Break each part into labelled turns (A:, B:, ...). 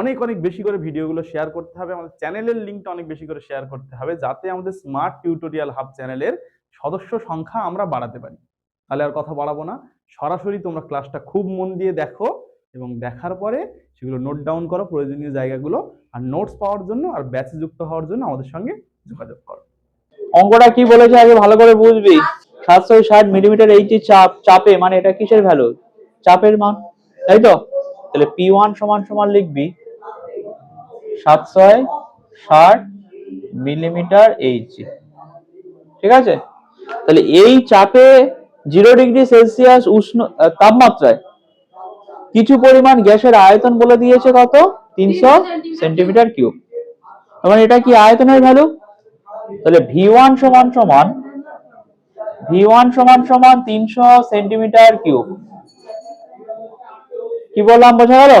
A: অনেক অনেক বেশি করে ভিডিওগুলো শেয়ার করতে হবে। আমাদের চ্যানেলের লিঙ্কটা অনেক বেশি করে শেয়ার করতে হবে, যাতে আমাদের স্মার্ট টিউটোরিয়াল হাব চ্যানেলের সদস্য সংখ্যা আমরা বাড়াতে পারি। তাহলে আর কথা বাড়াবো না। সরাসরি তোমরা ক্লাসটা খুব মন দিয়ে দেখো এবং দেখার পরে সেগুলো নোট ডাউন করো, প্রয়োজনীয় জায়গাগুলো আর নোটস পাওয়ার জন্য আর ব্যাচে যুক্ত হওয়ার জন্য আমাদের সঙ্গে যোগাযোগ করো।
B: অঙ্কটা কি বলেছে আগে ভালো করে বুঝবি? সাতশো ষাট মিলিমিটার এই যে চাপ, চাপে মানে এটা কিসের ভ্যালু চাপের মান তাই তো তাহলে পি ওয়ান সমান সমান লিখবি। সাতশো ষাট মিলিমিটার এইচ ঠিক আছে? তাহলে এই চাপে জিরো ডিগ্রি সেলসিয়াস উষ্ণ তাপমাত্রায় কিছু পরিমাণ গ্যাসের আয়তন বলে দিয়েছে কত? তিনশো সেন্টিমিটার কিউব। মানে এটা কি আয়তনের ভ্যালু তাহলে ভি ওয়ান সমান সমান ভি ওয়ান সমান সমান তিনশো সেন্টিমিটার কিউব। কি বললাম, বোঝা গেল?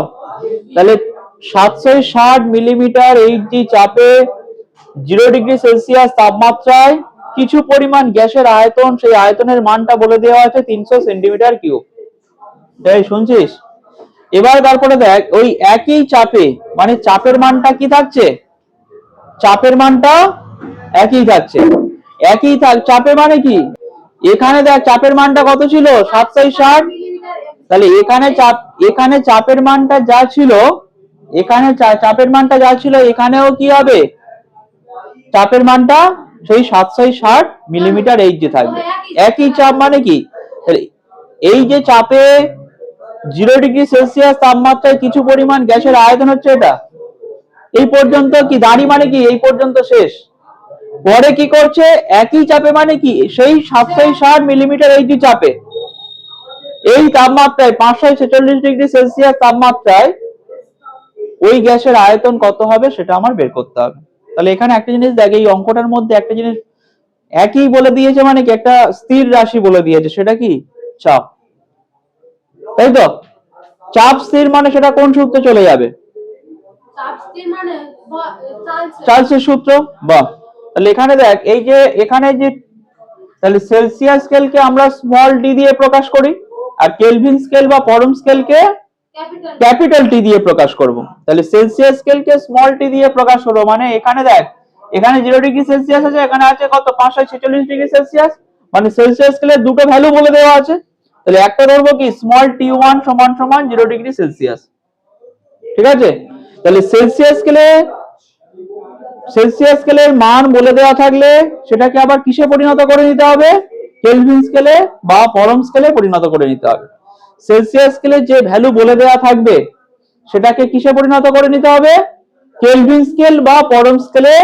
B: তাহলে সাতশো ষাট মিলিমিটার এইচজি চাপে জিরো ডিগ্রি সেলসিয়াস তাপমাত্রায় কিছু পরিমাণ গ্যাসের আয়তন, সেই আয়তনের মানটা বলে দেওয়া আছে তিনশো সেন্টিমিটার কিউব। তাই শুনছিস? এবার তারপরে দেখ, ওই একই চাপে মানে চাপের মানটা কি থাকছে? চাপের মানটা একই থাকছে। একই থাক, চাপের মানে কি? এখানে দেখ, চাপের মানটা কত ছিল? সাতশো ষাট। তাহলে এখানে চাপ, এখানে চাপের মানটা যা ছিল এখানে চাপের মানটা যা ছিল, এখানেও কি হবে? চাপের মানটা সেই সাতশো ষাট মিলিমিটার এইচ যে থাকবে। একই চাপ মানে কি? এই যে চাপে জিরো ডিগ্রি সেলসিয়াস তাপমাত্রায় কিছু পরিমাণ গ্যাসের আয়তন হচ্ছে এটা। এই পর্যন্ত কি দাঁড়ি মানে কি? এই পর্যন্ত শেষ। পরে কি করছে? একই চাপে মানে কি? সেই সাতশো ষাট মিলিমিটার এই যে চাপে। এই তাপমাত্রায় পাঁচশো ছেচল্লিশ ডিগ্রি সেলসিয়াস তাপমাত্রায় ওই গ্যাসের আয়তন কত হবে সেটা আমার বের করতে হবে। তাহলে এখানে একটা জিনিস দেখ এই অঙ্কটার মধ্যে একটা জিনিস একই বলে দিয়েছে মানে কি? একটা স্থির রাশি বলে দিয়েছে সেটা কি? চাপ। তাই তো? চাপ স্থির মানে সেটা কোন সূত্রে চলে যাবে?
C: চাপস্টিক মানে ব-।
B: চার্লসের সূত্র? বাহ। তাহলে এখানে দেখ এই যে এখানে যে তাহলে সেলসিয়াস স্কেলকে আমরা স্মল ডি দিয়ে প্রকাশ করি আর কেলভিন স্কেল বা পরম স্কেলকে
C: ক্যাপিটাল
B: টি দিয়ে প্রকাশ করব। তাহলে সেলসিয়াস স্কেলকে স্মল টি দিয়ে প্রকাশ করব। মানে এখানে দেখ, এখানে জিরো ডিগ্রি সেলসিয়াস আছে, এখানে আছে কত? পাঁচশো ছেচল্লিশ ডিগ্রি সেলসিয়াস মানে সেলসিয়াস স্কেলের দুটো ভ্যালু বলে দেওয়া আছে। তাহলে একটা ধরবো কি? স্মল টি ওয়ান সমান সমান জিরো ডিগ্রি সেলসিয়াস ঠিক আছে? তাহলে সেলসিয়াস স্কেলে সেলসিয়াস স্কেলের মান বলে দেওয়া থাকলে সেটাকে আবার কিসে পরিণত করে নিতে হবে? কেলভিন স্কেলে বা পরম স্কেলে পরিণত করে নিতে হবে। সেলসিয়াস স্কেলে যে ভ্যালু বলে দেওয়া থাকবে, সেটাকে কিসে পরিণত করে নিতে হবে? কেলভিন স্কেল বা পরম স্কেলে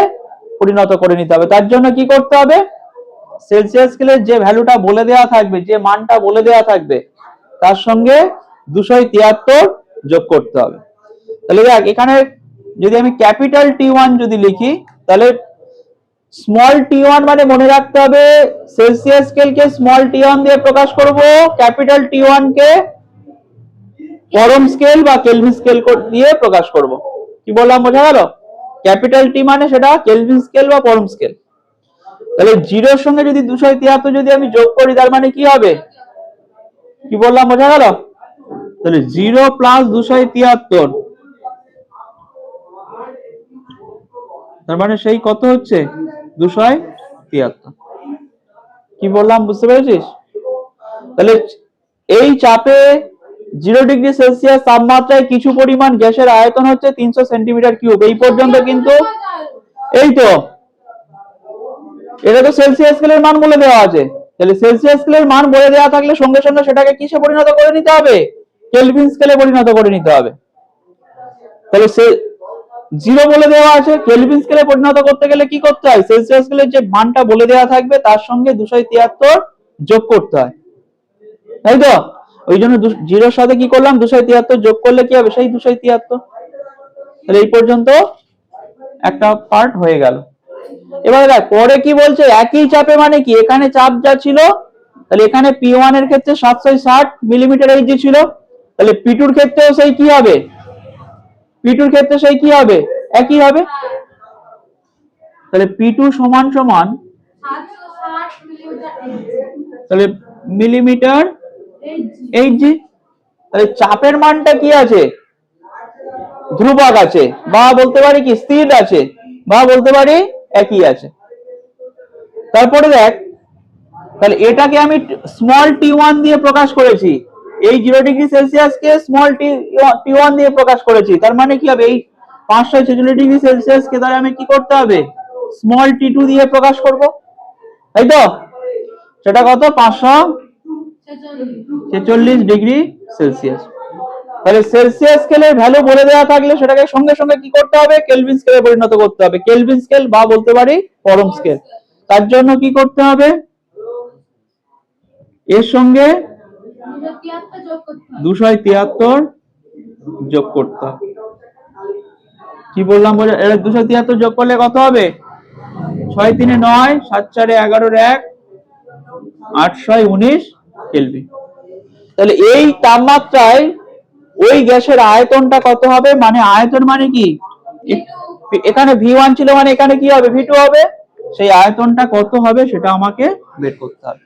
B: পরিণত করে নিতে হবে। তার জন্য কি করতে হবে? সেলসিয়াস স্কেলের যে ভ্যালুটা বলে দেওয়া থাকবে, যে মানটা বলে দেওয়া থাকবে, তার সঙ্গে দুশো তিয়াত্তর যোগ করতে হবে। তাহলে দেখ, এখানে যদি আমি ক্যাপিটাল টি ওয়ান যদি লিখি, তাহলে স্মল টি ওয়ান মানে মনে রাখতে হবে সেলসিয়াস স্কেলকে স্মল টি ওয়ান দিয়ে প্রকাশ করব, ক্যাপিটাল টি ওয়ান কে পরম স্কেল বা কেলভিন স্কেল দিয়ে প্রকাশ করব। কি বললাম, বোঝা গেল? ক্যাপিটাল টি মানে সেটা কেলভিন স্কেল বা পরম স্কেল তাহলে জিরোর সঙ্গে যদি দুশো তিয়াত্তর যদি আমি যোগ করি, তার মানে কি হবে? কি বললাম, বোঝা গেল? তাহলে জিরো প্লাস দুশো তিয়াত্তর। তার মানে সেই কত হচ্ছে? দুশো তিয়াত্তর। কি বললাম, বুঝতে পেরেছিস? তাহলে এই চাপে জিরো ডিগ্রি সেলসিয়াস তাপমাত্রায় কিছু পরিমাণ গ্যাসের আয়তন হচ্ছে তিনশো সেন্টিমিটার কিউব। এই পর্যন্ত কিন্তু এই তো, এটা তো সেলসিয়াস স্কেলের মান বলে দেওয়া আছে। তাহলে সেলসিয়াস স্কেলের মান বলে দেওয়া থাকলে সঙ্গে সঙ্গে সেটাকে কিসে পরিণত করে নিতে হবে? কেলভিন স্কেলে পরিণত করে নিতে হবে। তাহলে সে জিরো বলে দেওয়া আছে, কেলভিন স্কেলে পরিণত করতে গেলে কি করতে হয়? সেলসিয়াস স্কেলের যে মানটা বলে দেওয়া থাকবে, তার সঙ্গে দুশো তিয়াত্তর যোগ করতে হয়। তাই তো? ওই জন্য জিরোর সাথে কি করলাম? দুশো তিয়াত্তর যোগ করলে কি হবে? সেই দুশো তিয়াত্তর। তাহলে এই পর্যন্ত একটা পার্ট হয়ে গেল। এবারে দেখ পরে কি বলছে? একই চাপে মানে কি? এখানে চাপ যা ছিল তাহলে এখানে পি ওয়ানের ক্ষেত্রে সাতশো ষাট মিলিমিটার এইচ ছিল তাহলে পি টুর ক্ষেত্রেও সেই কি হবে? পি টুর ক্ষেত্রে সেই কি হবে? একই হবে? তাহলে পি টু সমান সমান তাহলে মিলিমিটার
C: এইচ
B: জি তাহলে চাপের মানটা কি আছে? ধ্রুবক আছে। বা বলতে পারি কি, স্থির আছে। বা বলতে পারি একই আছে। তারপরে দেখ, তাহলে এটাকে আমি স্মল টি ওয়ান দিয়ে প্রকাশ করেছি। এই জিরো ডিগ্রি সেলসিয়াসকে স্মল টি টি ওয়ান দিয়ে প্রকাশ করেছি। তার মানে কি হবে? এই পাঁচশো ছেচল্লিশ ডিগ্রি সেলসিয়াসকে তাহলে আমি কি করতে হবে? স্মল টি টু দিয়ে প্রকাশ করব। তাই তো? সেটা কত? পাঁচশো
C: ছেচল্লিশ
B: ডিগ্রি সেলসিয়াস। তাহলে সেলসিয়াস স্কেলের ভ্যালু বলে দেওয়া থাকলে সেটাকে সঙ্গে সঙ্গে কি করতে হবে? কেলভিন স্কেলে পরিণত করতে হবে। কেলভিন স্কেল বা বলতে পারি পরম স্কেল তার জন্য কি করতে হবে? এর সঙ্গে
C: দুশো তিয়াত্তর যোগ করতে
B: কি বললাম এটা দুশো তিয়াত্তর যোগ করলে কত হবে? ছয় তিনে নয়, সাত চারে এগারোর এক, আট ছয় উনিশ কেলভিন তাহলে এই তাপমাত্রায় ওই গ্যাসের আয়তনটা কত হবে? মানে আয়তন মানে কি? এখানে ভি ওয়ান ছিল মানে এখানে কি হবে? ভি টু হবে। সেই আয়তনটা কত হবে সেটা আমাকে বের করতে হবে।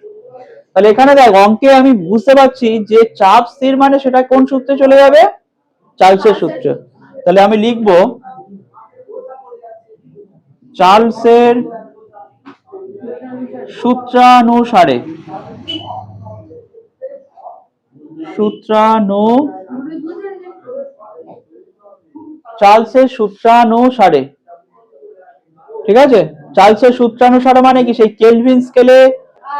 B: তাহলে এখানে দেখ, অঙ্কে আমি বুঝতে পারছি যে চাপ স্থির মানে সেটা কোন সূত্রে চলে যাবে? চার্লসের সূত্রে। তাহলে আমি লিখব চার্লসের সূত্রানুসারে সূত্রানু চার্লসের ঠিক আছে? চার্লসের সূত্রানুসারে মানে কি? সেই কেলভিন স্কেলে,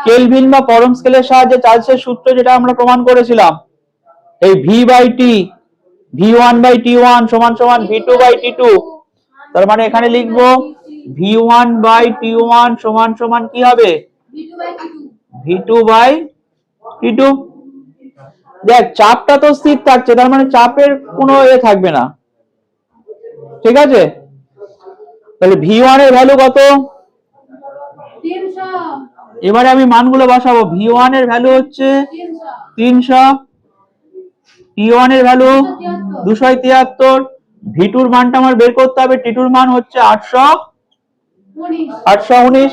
B: কেলভিন বা পরম স্কেলের সাহায্যে চার্লসের সূত্র যেটা আমরা প্রমাণ করেছিলাম। এই V by T V one by T one সমান সমান V two by T two তার মানে এখানে লিখব V one by T one সমান সমান কি হবে?
C: V two by T
B: two দেখ চাপটা তো স্থির থাকছে তার মানে চাপের কোনো এ থাকবে না। ঠিক আছে? তাহলে ভি ওয়ানের ভ্যালু কত? এবারে আমি মানগুলো বসাবো। ভি ওয়ানের ভ্যালু হচ্ছে
C: তিনশো।
B: টি ওয়ানের ভ্যালু দুশো তিয়াত্তর। ভি টুর মানটা আমার বের করতে হবে। টি টুর মান হচ্ছে আটশো আটশো উনিশ।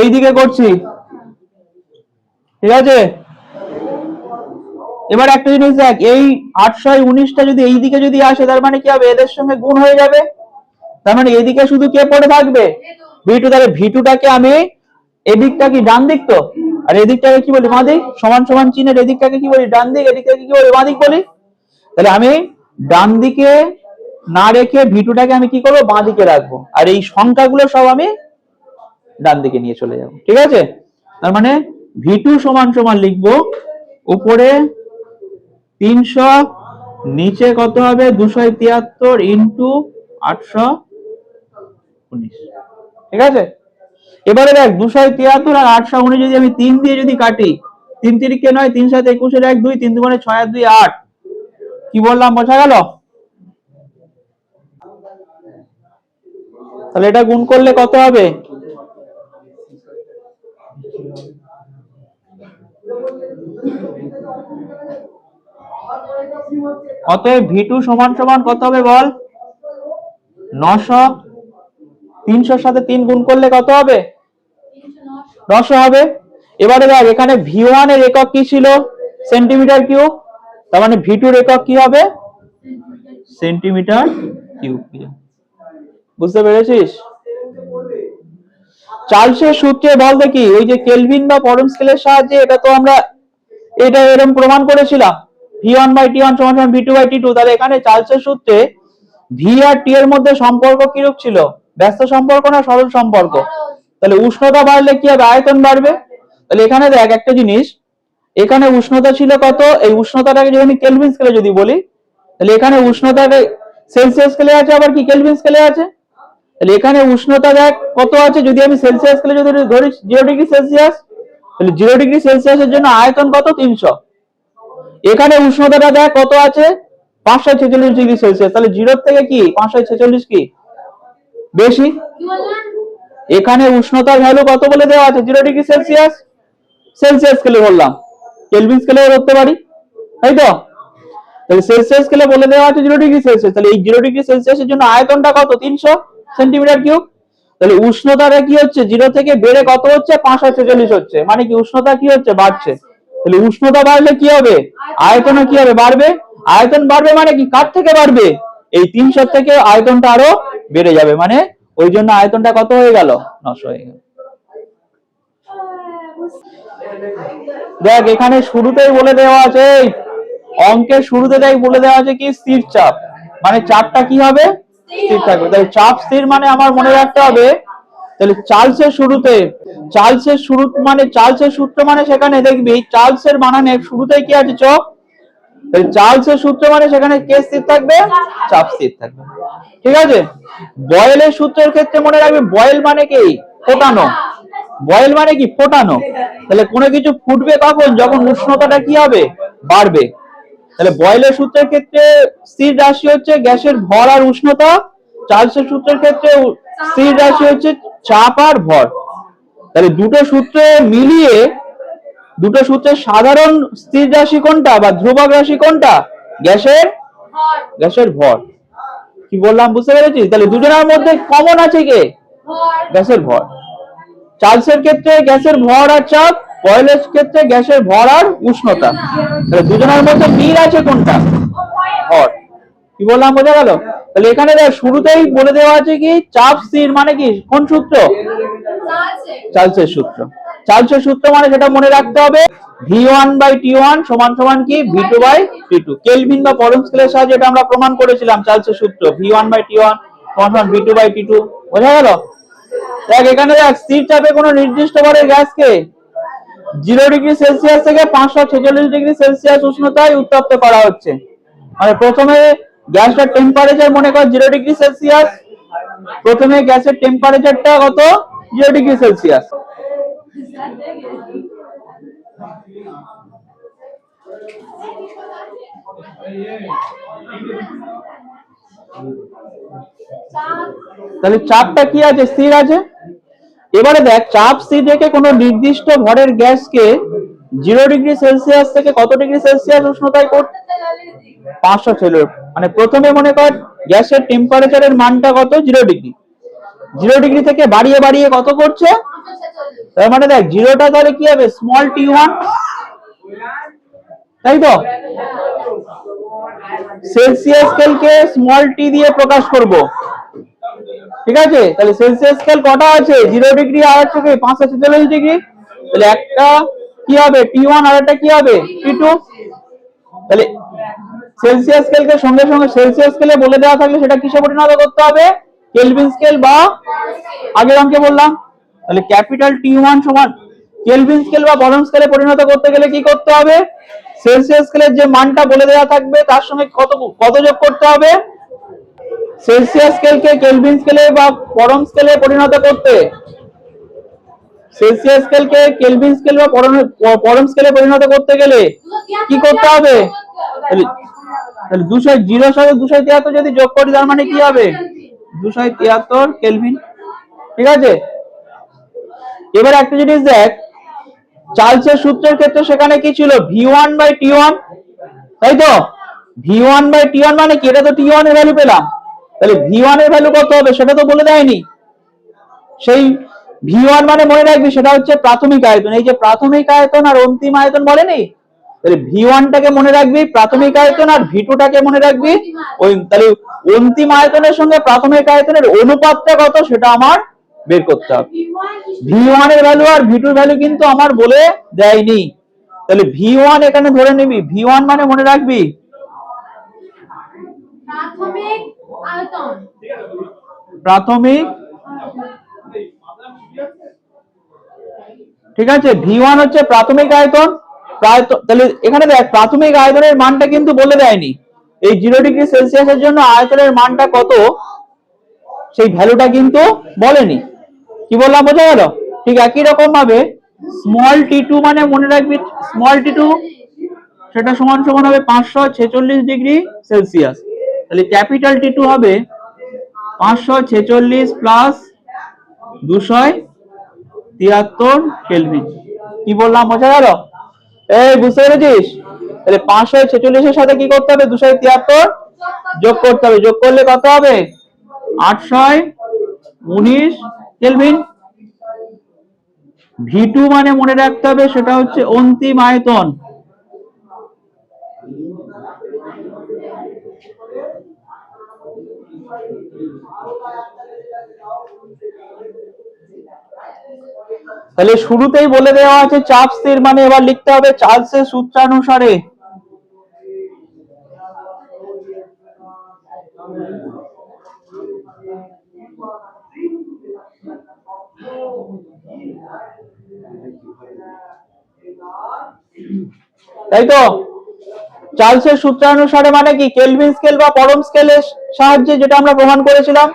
B: এই দিকে করছি। ঠিক আছে? এবার একটা জিনিস দেখ, এই আটশো উনিশটা যদি এই দিকে যদি আসে, তার মানে কি হবে? এদের সঙ্গে গুণ হয়ে যাবে? তার মানে এদিকে শুধু কে পড়ে থাকবে? ভি টু, তাহলে ভিটুটাকে আমি এদিকটা কি ডান দিক তো? আর এদিকটাকে কি বলি? বাঁ দিক সমান সমান চিহ্নের এদিকটাকে কি বলি? ডান দিক? এদিকটাকে কি বলি? বাঁ দিক বলি? তাহলে আমি ডান দিকে না রেখে ভিটুটাকে আমি কি করব? বাঁ দিকে রাখব। আর এই সংখ্যাগুলো সব আমি ডান দিকে নিয়ে চলে যাব। ঠিক আছে? তার মানে ভিটু সমান সমান লিখব উপরে তিনশো, নিচে কত হবে? দুশো তিয়াত্তর ইন্টু আটশো উনিশ। ঠিক আছে? এবারে দেখ, দুশো তিয়াত্তর আর আটশো উনিশ যদি আমি তিন দিয়ে যদি কাটি, তিন তিরিকে নয়, তিন সাত একুশের এক, দুই, তিন দুগুণে ছয় আর দুই, আট। কি বললাম, বোঝা গেল? তাহলে এটা গুণ করলে কত হবে? অতএব ভি টু সমান সমান কত হবে বল? নশো, তিনশোর সাথে তিন গুণ করলে কত হবে?
C: নশো
B: হবে। এবারে দেখ, এখানে ভি ওয়ানের একক কি ছিল? সেন্টিমিটার কিউব তার মানে ভি টুর একক কি হবে? সেন্টিমিটার কিউব বুঝতে পেরেছিস? চার্লসের সূত্রে বল দেখি, ওই যে কেলভিন বা পরম স্কেলের সাহায্যে এটা তো আমরা, এটা এরকম প্রমাণ করেছিলাম। V one by T one V two T two তাহলে এখানে চার্লসের সূত্রে ভি আর টি এর মধ্যে সম্পর্ক কিরূপ ছিল? ব্যস্ত সম্পর্ক না সরল সম্পর্ক? তাহলে উষ্ণতা বাড়লে কি হবে? আয়তন বাড়বে। তাহলে এখানে দেখ একটা জিনিস, এখানে উষ্ণতা ছিল কত? এই উষ্ণতাটাকে যদি আমি কেলভিন স্কেলে যদি বলি, তাহলে এখানে উষ্ণতাটা সেলসিয়াস স্কেলে আছে, আবার কি কেলভিন স্কেলে আছে? তাহলে এখানে উষ্ণতা দেখ কত আছে? যদি আমি সেলসিয়াস স্কেলে যদি ধরি জিরো ডিগ্রি সেলসিয়াস তাহলে জিরো ডিগ্রি সেলসিয়াসের জন্য আয়তন কত? তিনশো। এখানে উষ্ণতাটা দেখ কত আছে? পাঁচশো ছেচল্লিশ ডিগ্রি সেলসিয়াস। তাহলে জিরোর থেকে কি? পাঁচশো ছেচল্লিশ কি? বেশি? এখানে উষ্ণতার ভ্যালু কত বলে দেওয়া আছে? Zero degree Celsius? সেলসিয়াস স্কেলে বললাম। কেলভিন স্কেলে ধরতে পারি। তাই তো? তাহলে সেলসিয়াস স্কেলে বলে দেওয়া আছে জিরো ডিগ্রি সেলসিয়াস। তাহলে এই জিরো ডিগ্রি সেলসিয়াসের জন্য আয়তনটা কত? তিনশো সেন্টিমিটার কিউব। তাহলে উষ্ণতাটা কি হচ্ছে? জিরো থেকে বেড়ে কত হচ্ছে? পাঁচশো ছেচল্লিশ হচ্ছে। মানে কি উষ্ণতা কি হচ্ছে? বাড়ছে। তাহলে উষ্ণতা বাড়লে কি হবে? আয়তন কি হবে? বাড়বে। আয়তন বাড়বে মানে কি? কার থেকে বাড়বে? এই তিনশো থেকে আয়তনটা আরও বেড়ে যাবে। মানে ওই জন্য আয়তনটা কত হয়ে গেল? নশো হয়ে গেল। দেখ, এখানে শুরুতেই বলে দেওয়া আছে অঙ্কের শুরুতে দেখ বলে দেওয়া আছে কি? স্থির চাপ। মানে চাপটা কি হবে? স্থির থাকবে। তাহলে চাপ স্থির মানে আমার মনে রাখতে হবে তাহলে চার্লসের শুরুতে, চার্লসের শুরু মানে চার্লসের সূত্র মানে সেখানে দেখবি চার্লসের বানানে শুরুতেই কি আছে তাহলে চার্লসের সূত্র মানে সেখানে কে স্থির থাকবে? চাপ স্থির থাকবে। ঠিক আছে? বয়েলের সূত্রের ক্ষেত্রে মনে রাখবে, বয়েল মানে কি? ফোটানো। বয়েল মানে কি? ফোটানো। তাহলে কোনো কিছু ফুটবে কখন? যখন উষ্ণতাটা কি হবে? বাড়বে। তাহলে বয়েলের সূত্রের ক্ষেত্রে স্থির রাশি হচ্ছে গ্যাসের ভর আর উষ্ণতা। চার্লসের সূত্রের ক্ষেত্রে স্থির রাশি হচ্ছে চাপ আর ভর। তাহলে দুটো সূত্র মিলিয়ে দুটো সূত্রের সাধারণ স্থির রাশি কোনটা বা ধ্রুবক রাশি কোনটা? গ্যাসের গ্যাসের ভর। কি বললাম বুঝতে পেরেছিস তাহলে দুজনের মধ্যে কমন আছে কে? গ্যাসের ভর। চার্লসের ক্ষেত্রে গ্যাসের ভর আর চাপ বয়েলের ক্ষেত্রে গ্যাসের ভর আর উষ্ণতা। তাহলে দুজনের মধ্যে মিল আছে কোনটা? ভর। কি বললাম বোঝা গেল? তাহলে এখানে দেখ, শুরুতেই বলে দেওয়া আছে কি, চাপ স্থির মানে কি? কোন সূত্র? চার্লসের সূত্র। চার্লসের সূত্র মানে সেটা মনে রাখতে হবে V one by T one সমান সমান কি? V two by T two kelvin বা পরম স্কেলের সাহায্যে এটা আমরা প্রমাণ করেছিলাম চার্লসের সূত্র। V one by T one সমান সমান V two by T two বোঝা গেল? দেখ, এখানে দেখ, স্থির চাপে কোনো নির্দিষ্ট ভরের গ্যাসকে। জিরো ডিগ্রি সেলসিয়াস থেকে পাঁচশো ছেচল্লিশ ডিগ্রি সেলসিয়াস উষ্ণতায় উত্তপ্ত করা হচ্ছে। মানে প্রথমে গ্যাসটার টেম্পারেচার মনে কর জিরো ডিগ্রি সেলসিয়াস প্রথমে গ্যাসের টেম্পারেচারটা কত? জিরো ডিগ্রি সেলসিয়াস তাহলে চাপটা কি আছে? স্থির আছে? এবারে দেখ, চাপ স্থির রেখে কোনো নির্দিষ্ট ভরের গ্যাসকে জিরো ডিগ্রি সেলসিয়াস থেকে কত ডিগ্রি সেলসিয়াস উষ্ণতায় করতে পাঁচশো ছিল মানে প্রথমে মনে কর গ্যাসের টেম্পারেচারের মানটা কত? Zero degree. জিরো ডিগ্রি থেকে বাড়িয়ে বাড়িয়ে কত করছে? তার মানে দেখ, জিরোটা তাহলে কি হবে? স্মল টি ওয়ান তাই তো? সেলসিয়াস স্কেলকে স্মল টি দিয়ে প্রকাশ করব। ঠিক আছে? তাহলে সেলসিয়াস স্কেল কটা আছে? জিরো ডিগ্রি, আর হচ্ছে পাঁচশো ছেচল্লিশ ডিগ্রি। তাহলে একটা কি হবে? ওয়ান আর একটা কি হবে? টি তাহলে সেলসিয়াস স্কেলকে সঙ্গে সঙ্গে সেলসিয়াস স্কেলে বলে দেওয়া থাকলে সেটা কিসে পরিণত করতে হবে? কেলভিন স্কেল বা আগের অঙ্কে বললাম। তাহলে ক্যাপিটাল টি ওয়ান সমান কেলভিন স্কেল বা বরম স্কেলে পরিণত করতে গেলে কি করতে হবে? সেলসিয়াস স্কেলের যে মানটা বলে দেওয়া থাকবে, তার সঙ্গে কত কত যোগ করতে হবে? সেলসিয়াস স্কেলকে কেলভিন স্কেলে বা পরম স্কেলে পরিণত করতে সেলসিয়াস স্কেলকে কেলভিন স্কেল বা পরম স্কেলে পরিণত করতে গেলে কি করতে হবে? তাহলে দুশো জিরো সাথে দুশো তিয়াত্তর যদি যোগ করি, তার মানে কি হবে? দুশো তিয়াত্তর কেলভিন ঠিক আছে? এবার একটা জিনিস দেখ, চার্লসের সূত্রের ক্ষেত্রে সেখানে কি ছিল? V one by T one তাই তো? V one by T one মানে কি? এটা তো টি ওয়ানের ভ্যালু পেলাম। তাহলে ভি ওয়ানের ভ্যালু কত হবে? সেটা তো বলে দেয়নি। সেই ভি ওয়ান মানে মনে রাখবি সেটা হচ্ছে প্রাথমিক আয়তন। এই যে প্রাথমিক আয়তন আর অন্তিম আয়তন বলেনি তাহলে ভি ওয়ানটাকে মনে রাখবি প্রাথমিক আয়তন আর ভি টাকে মনে রাখবি। ওই তাহলে অন্তিম আয়তনের সঙ্গে প্রাথমিক আয়তনের অনুপাতটা কত সেটা আমার বের করতে হবে। ভি ওয়ানের ভ্যালু আর ভি টুর ভ্যালু কিন্তু আমার বলে দেয়নি। তাহলে ভি ওয়ান এখানে ধরে নিবি। ভি ওয়ান মানে মনে রাখবি?
C: প্রাথমিক
B: ঠিক আছে? ভি ওয়ান হচ্ছে প্রাথমিক আয়তন। তাহলে এখানে দেখ, প্রাথমিক আয়তনের মানটা কিন্তু বলে দেয়নি। এই জিরো ডিগ্রি সেলসিয়াসের জন্য আয়তনের মানটা কত? সেই ভ্যালুটা কিন্তু বলেনি। কি বললাম, বোঝা গেল? ঠিক একই রকম ভাবে স্মল টি টু মানে মনে রাখবি স্মল টি টু সেটা সমান সমান হবে পাঁচশো ছেচল্লিশ ডিগ্রি সেলসিয়াস তাহলে ক্যাপিটাল টি টু হবে পাঁচশো ছেচল্লিশ প্লাস দুশো তিয়াত্তর কেলভিন। কি বললাম, বোঝা গেল? এই, বুঝতে পেরেছিস? তাহলে পাঁচশো ছেচল্লিশের সাথে কি করতে হবে? দুশো তিয়াত্তর যোগ করতে হবে। যোগ করলে কত হবে? আটশো উনিশ কেলভিন। ভি টু মানে মনে রাখতে হবে, সেটা হচ্ছে অন্তিম আয়তন। তাহলে শুরুতেই বলে দেওয়া আছে চাপ স্থির মানে এবার লিখতে হবে চার্লসের সূত্রানুসারে। তাই তো? চার্লসের সূত্রানুসারে মানে কি? কেলভিন স্কেল বা পরম স্কেলের সাহায্যে যেটা আমরা প্রমাণ করেছিলাম?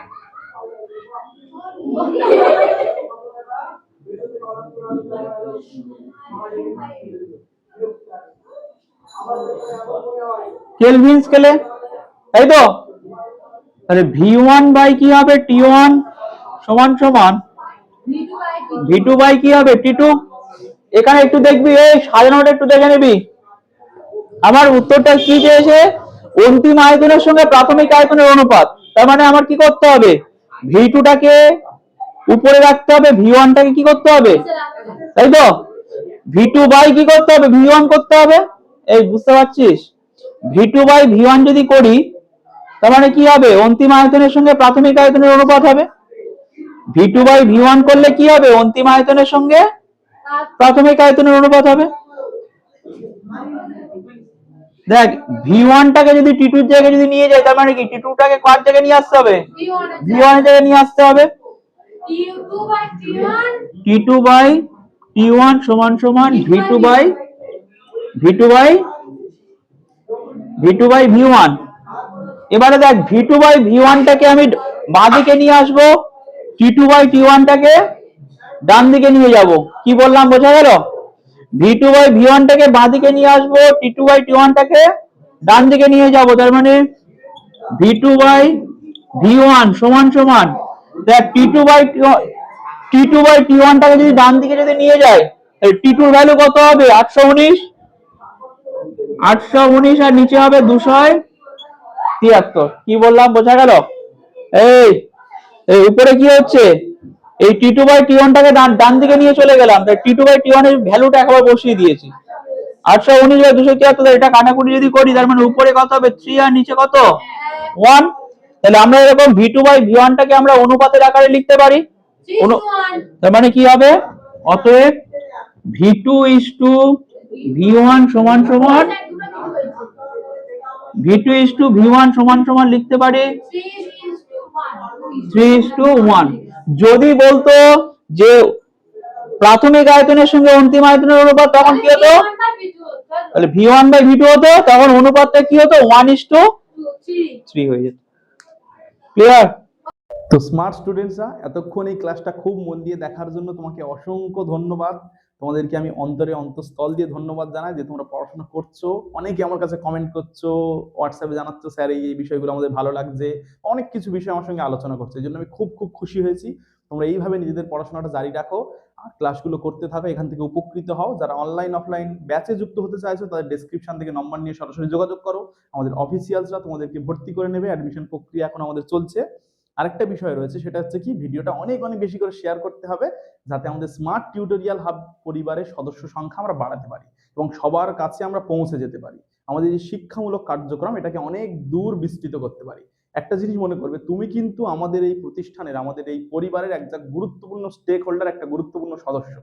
B: টি ওয়ান সমান সমান?
C: V2 by T2
B: V two by কি হবে? T two? এখানে একটু দেখবি, এই সাজানোটা একটু দেখে নিবি। আমার উত্তরটা কি চেয়েছে অন্তিম আয়তনের সঙ্গে প্রাথমিক আয়তনের অনুপাত। তার মানে আমার কি করতে হবে? ভি টাকে উপরে রাখতে হবে ভি ওয়ানটাকে কি করতে হবে? তাই তো? ভি টু বাই কি করতে হবে? ভি ওয়ান করতে হবে। এই বুঝতে পারছিস? V two by V one যদি করি তার মানে কি হবে? অন্তিম আয়তনের সঙ্গে প্রাথমিক আয়তনের অনুপাত হবে। V two by V one করলে কি হবে? অন্তিম আয়তনের সঙ্গে প্রাথমিক আয়তনের অনুপাত হবে। দেখ ভি ওয়ানটাকে যদি টি টুর জায়গায় যদি নিয়ে যায় তার মানে কি? টি টুটাকে কার জায়গায় নিয়ে আসতে হবে?
C: V1
B: ভি ওয়ানের জায়গায় নিয়ে আসতে হবে।
C: T2 by T1
B: T two by T one সমান সমান V two by V two by V two by V two by দেখ ভি টু বাই ভি ওয়ানটাকে আমি বাঁ দিকে নিয়ে আসব টি টু বাই টি ওয়ানটাকে ডান দিকে নিয়ে যাব। কি বললাম বোঝা গেল? ভি টু বাই ভি ওয়ানটাকে বাঁ দিকে নিয়ে আসব টি টু বাই টি ওয়ানটাকে ডান দিকে নিয়ে যাব। তার মানে V two by V one সমান সমান যদি ডান দিকে যদি নিয়ে যায় টি টুর ভ্যালু কত হবে? আটশো উনিশ। আটশো উনিশ আর নিচে হবে তিয়াত্তর। কি বললাম? বোঝা গেল? এই উপরে কি হচ্ছে? এই টি টু বাই টি ওয়ানটাকে ডান দিকে নিয়ে চলে গেলাম। তাই টি টু বাই টি ওয়ানের ভ্যালুটা একবার বসিয়ে দিয়েছি। আটশো উনিশ বাই দুশো তিয়াত্তর এটা কাটাকুটি যদি করি, তার মানে উপরে কত হবে? থ্রি আর নিচে কত? ওয়ান তাহলে আমরা এরকম ভি টু বাই ভি ওয়ানটাকে আমরা অনুপাতের আকারে লিখতে পারি।
C: 3
B: অনু-
C: to 1
B: তার মানে কি হবে? অতএব V two is to V one সমান সমান V two is to V one সমান সমান লিখতে পারি।
C: 3 is to 1
B: three is to one যদি বলতো যে প্রাথমিক আয়তনের সঙ্গে অন্তিম আয়তনের অনুপাত তখন কি হতো? তাহলে V one by V two হতো। তখন অনুপাতটা কি হতো? ওয়ান ইস টু
C: 3
B: থ্রি হয়ে যেত। ক্লিয়ার
A: তো স্মার্ট স্টুডেন্টসরা এতক্ষণ এই ক্লাসটা খুব মন দিয়ে দেখার জন্য তোমাকে অসংখ্য ধন্যবাদ। তোমাদেরকে আমি অন্তরে অন্তঃস্থল দিয়ে ধন্যবাদ জানাই যে তোমরা পড়াশোনা করছ। অনেকে আমার কাছে কমেন্ট করছ হোয়াটসঅ্যাপে জানাচ্ছ, স্যার, এই বিষয়গুলো আমাদের ভালো লাগছে। অনেক কিছু বিষয় আমার সঙ্গে আলোচনা করছে, এই জন্য আমি খুব খুব খুশি হয়েছি। তোমরা এইভাবে নিজেদের পড়াশোনাটা জারি রাখো। ক্লাসগুলো করতে থাকো, এখান থেকে উপকৃত হও। যারা অনলাইন অফলাইন ব্যাচে যুক্ত হতে চাইছো, তাদের ডেসক্রিপশন থেকে নম্বর নিয়ে সরাসরি যোগাযোগ করো। আমাদের অফিসিয়ালসরা তোমাদেরকে ভর্তি করে নেবে অ্যাডমিশন প্রক্রিয়া এখন আমাদের চলছে। আরেকটা বিষয় রয়েছে, সেটা হচ্ছে কি, ভিডিওটা অনেক অনেক বেশি করে শেয়ার করতে হবে, যাতে আমাদের স্মার্ট টিউটোরিয়াল হাব পরিবারের সদস্য সংখ্যা আমরা বাড়াতে পারি এবং সবার কাছে আমরা পৌঁছে যেতে পারি। আমাদের যে শিক্ষামূলক কার্যক্রম এটাকে অনেক দূর বিস্তৃত করতে পারি। একটা জিনিস মনে করবে, তুমি কিন্তু আমাদের এই প্রতিষ্ঠানের, আমাদের এই পরিবারের একটা গুরুত্বপূর্ণ স্টেক হোল্ডার একটা গুরুত্বপূর্ণ সদস্য।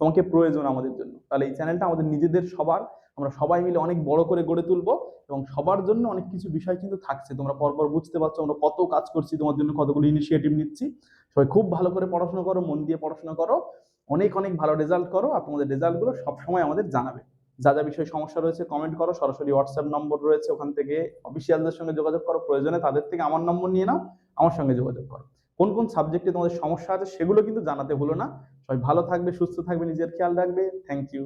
A: তোমাকে প্রয়োজন আমাদের জন্য। তাহলে এই চ্যানেলটা আমাদের নিজেদের সবার, আমরা সবাই মিলে অনেক বড় করে গড়ে তুলবো এবং সবার জন্য অনেক কিছু বিষয় কিন্তু থাকছে। তোমরা পরপর বুঝতে পারছ আমরা কত কাজ করছি, তোমার জন্য কতগুলো ইনিশিয়েটিভ নিচ্ছি। সবাই খুব ভালো করে পড়াশোনা করো, মন দিয়ে পড়াশোনা করো। অনেক অনেক ভালো রেজাল্ট করো। আর তোমাদের রেজাল্টগুলো সবসময় আমাদের জানাবে। যা যা বিষয়ে সমস্যা রয়েছে কমেন্ট করো। সরাসরি হোয়াটসঅ্যাপ নম্বর রয়েছে ওখান থেকে। অফিসিয়ালদের সঙ্গে যোগাযোগ করো, প্রয়োজনে তাদের থেকে আমার নম্বর নিয়ে নাও, আমার সঙ্গে যোগাযোগ করো। কোন কোন সাবজেক্টে তোমাদের সমস্যা আছে সেগুলো কিন্তু জানাতে ভুলো না। সবাই ভালো থাকবে, সুস্থ থাকবে, নিজের খেয়াল রাখবে। Thank you